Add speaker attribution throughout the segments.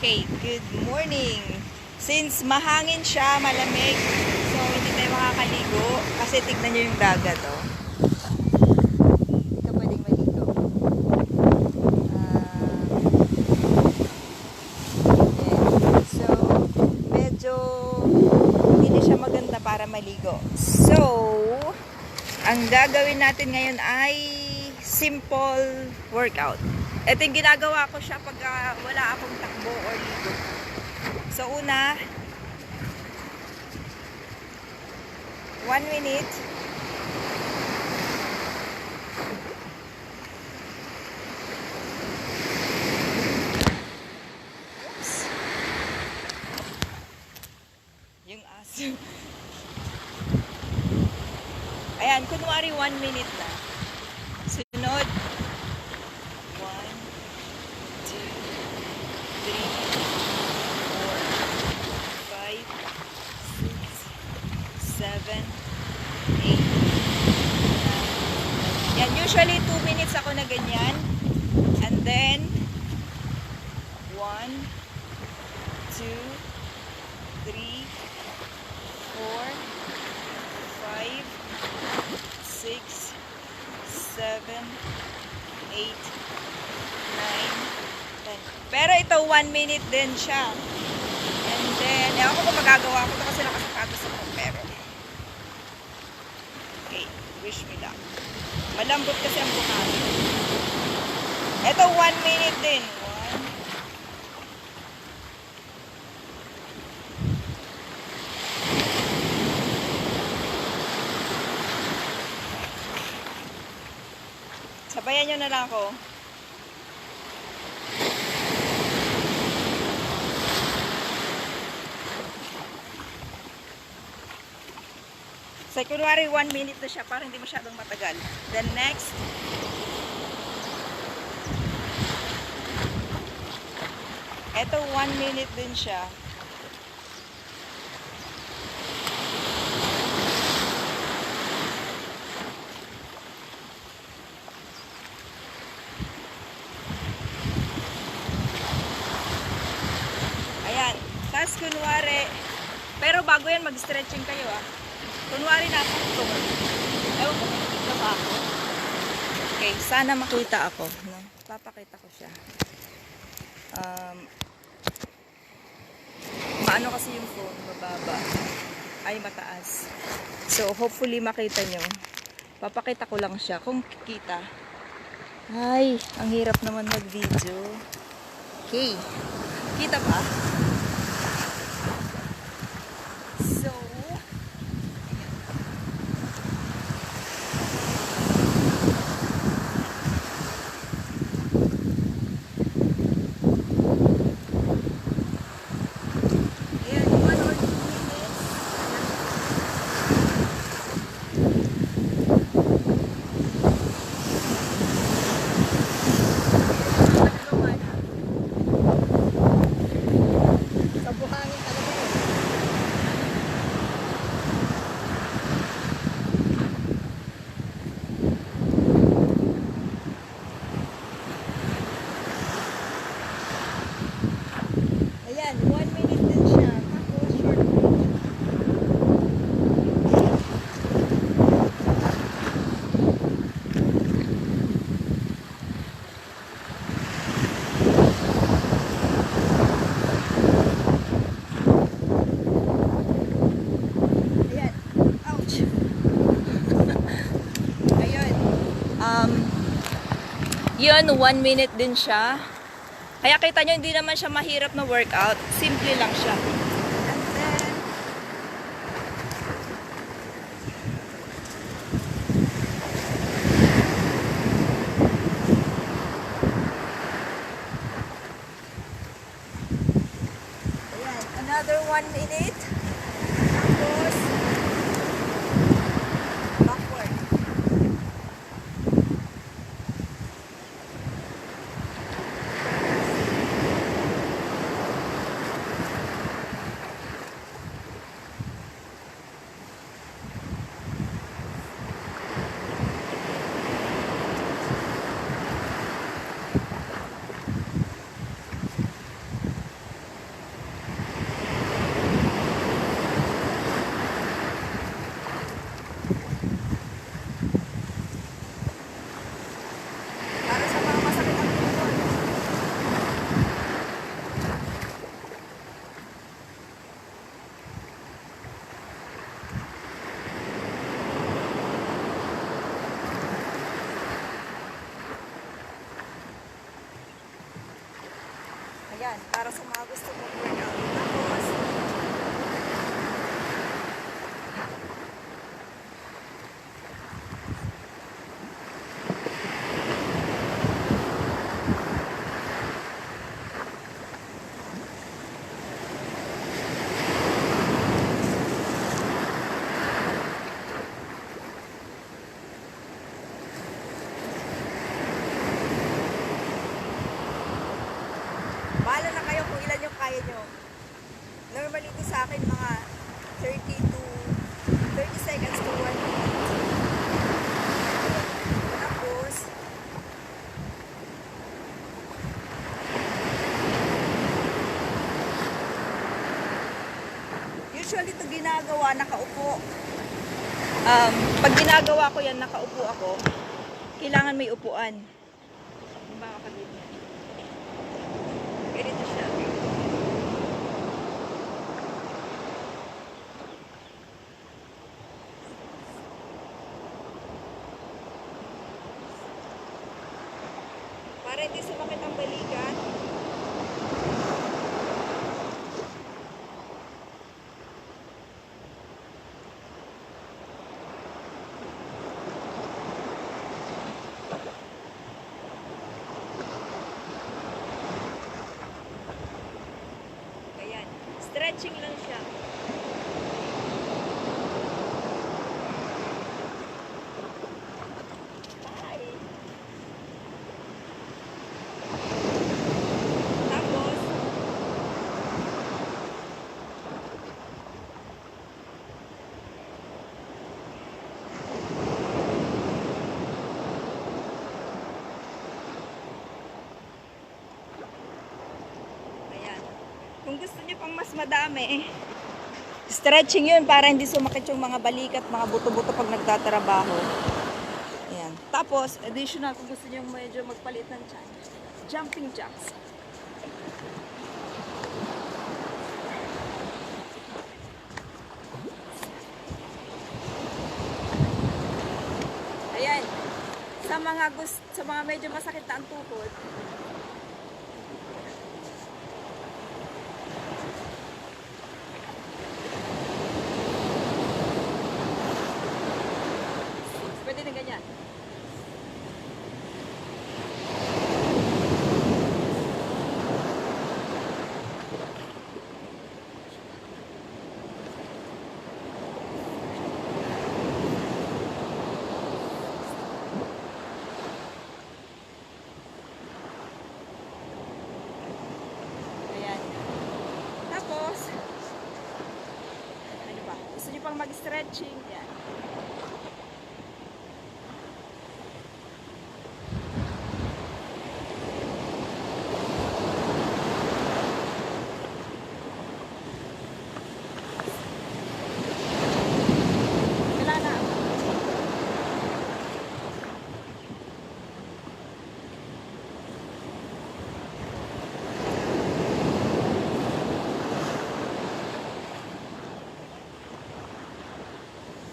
Speaker 1: Okay, good morning. Since mahangin siya, malamig, so hindi tayo makakaligo kasi tignan nyo yung dagat, oh. Ito pwedeng maligo. Yan. So, medyo hindi siya maganda para maligo. So, ang gagawin natin ngayon ay simple workout. Ito yung ginagawa ko siya pag ah, wala akong takbo or ligo. So una, one minute. Oops. Yung aso. Ayan, kunwari one minute na. Yan, usually two minutes ako na ganyan. And then, one, two, three, four, five, six, seven, eight, nine, ten. Pero ito, one minute din siya. And then, ewan ko magagawa ko ito kasi nakasapatos ako. Pero, wish me luck. Malambot kasi ang buhangin. Ito, one minute din. One, Sabayan nyo na lang ako. So, kunwari one minute na siya para hindi masyadong matagal. Then next, eto one minute din siya. Ayan. Tapos kunwari, pero bago yan mag-stretching kayo ah. Kunwari nasa ito. Ewan ko, makikita ba ako? Okay, sana makita ako. No? Papakita ko siya. Um, maano kasi yung phone, mababa. Ay, mataas. So, hopefully makita nyo. Papakita ko lang siya kung kikita. Ay, ang hirap naman mag-video. Okay. Kita ba? So, ayan, one or two minutes. Sa buhangin talaga yun. Ayan, one minute din siya. Tapos short break. Ayan. Ouch. Ayun. Um, yun, one minute din siya. Kaya kita nyo, hindi naman siya mahirap na workout. Simple lang siya. And then, ayan, another one minute. Tapos, backward. Ayan, para sa mga gusto mag-workout. Tapos, bahala na kayo kung ilan yung kaya nyo. Normally ito sa akin mga 30 to 30 seconds to 1 minute. Tapos, usually ito ginagawa nakaupo. Um, pag ginagawa ko yan, nakaupo ako, kailangan may upuan. Baka. Ganito siya. Para hindi sumakit ang balikat. Ayan. Stretching lang siya. Bye. Tapos, ayan. Kung gusto niyo pang mas madami, stretching yun para hindi sumakit yung mga balikat, mga buto-buto pag nagtatrabaho. Ayan. Tapos, additional kung gusto niyo medyo magpalit ng chan, jumping jacks. Ayan. Sa mga gust sa mga medyo masakit na ang tuhod, pwede na ganyan. Ayan. Tapos, ano ba? Gusto niyo pang mag-stretching? Yan. Wala na.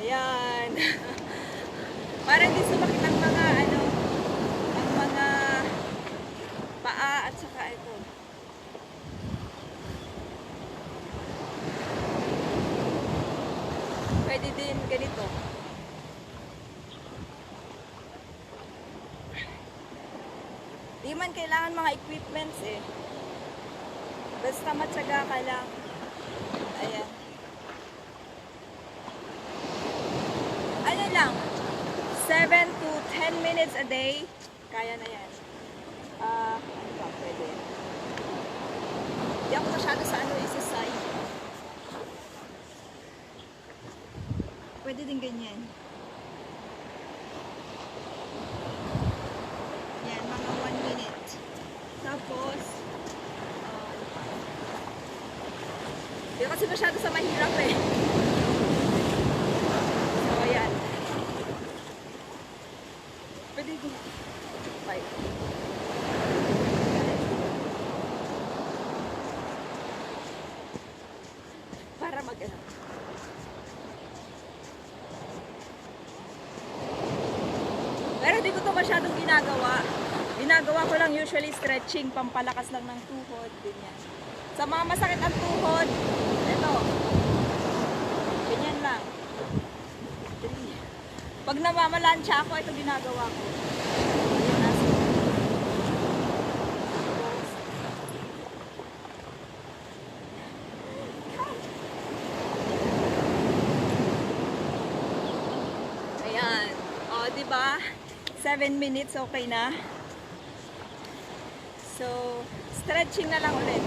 Speaker 1: Ayan. Para hindi sumakit ang mga ano, ang mga paa at saka ito. Pwede din ganito. Di man kailangan mga equipments eh. Basta matyaga ka lang. Ayan. Ano lang, 7 to 10 minutes a day, kaya na yan. Ah, ano ba, pwede. Di ako masyado sa ano, exercise. Pwede din ganyan. Yan, mga 1 minute. Tapos, ah, ano pa? Di ako kasi masyado sa mahirap eh. So, ayan. Pwede din. Bye. Para mag ano. Pero di ko to masyadong ginagawa. ginagawa ko lang usually stretching, pampalakas lang ng tuhod, ganyan. Sa mga masakit ang tuhod, ito. Ganyan lang. Pag namamalansya ako, ito ginagawa ko. Ayan, nasa- Tapos, Ayan. O, di ba? 7 minutes, okay na. So, stretching na lang ulit.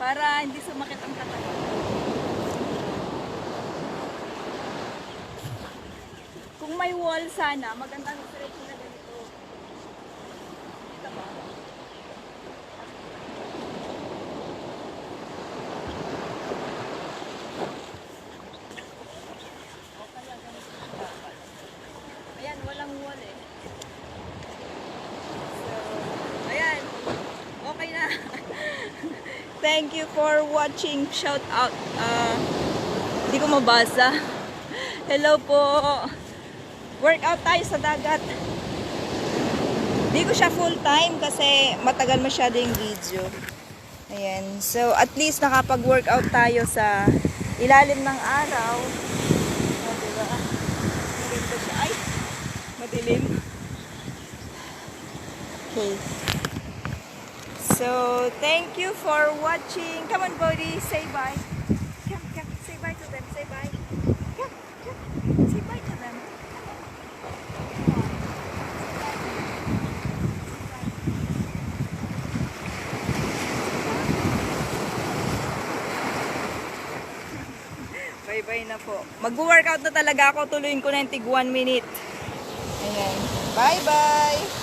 Speaker 1: Para hindi sumakit ang katawan. Wall sana, magandang stretching na ganito. Kita ba? Ayan, walang wall eh. Ayan. Okay na. Thank you for watching. Shout out. Ah, Hindi ko mabasa. Hello po. Workout tayo sa dagat. Hindi ko siya full time kasi matagal masyado yung video. Ayan. So, at least nakapag-workout tayo sa ilalim ng araw. Siya. Ay! Madilim. Okay. So, thank you for watching. Come on, Bodhi. Say bye. Come, come. Say bye to them. Say bye. Come, come. Say bye to them. Bye-bye na po. Mag-workout na talaga ako. Tuloyin ko na yung tig 1 minute. Ayan. Bye-bye!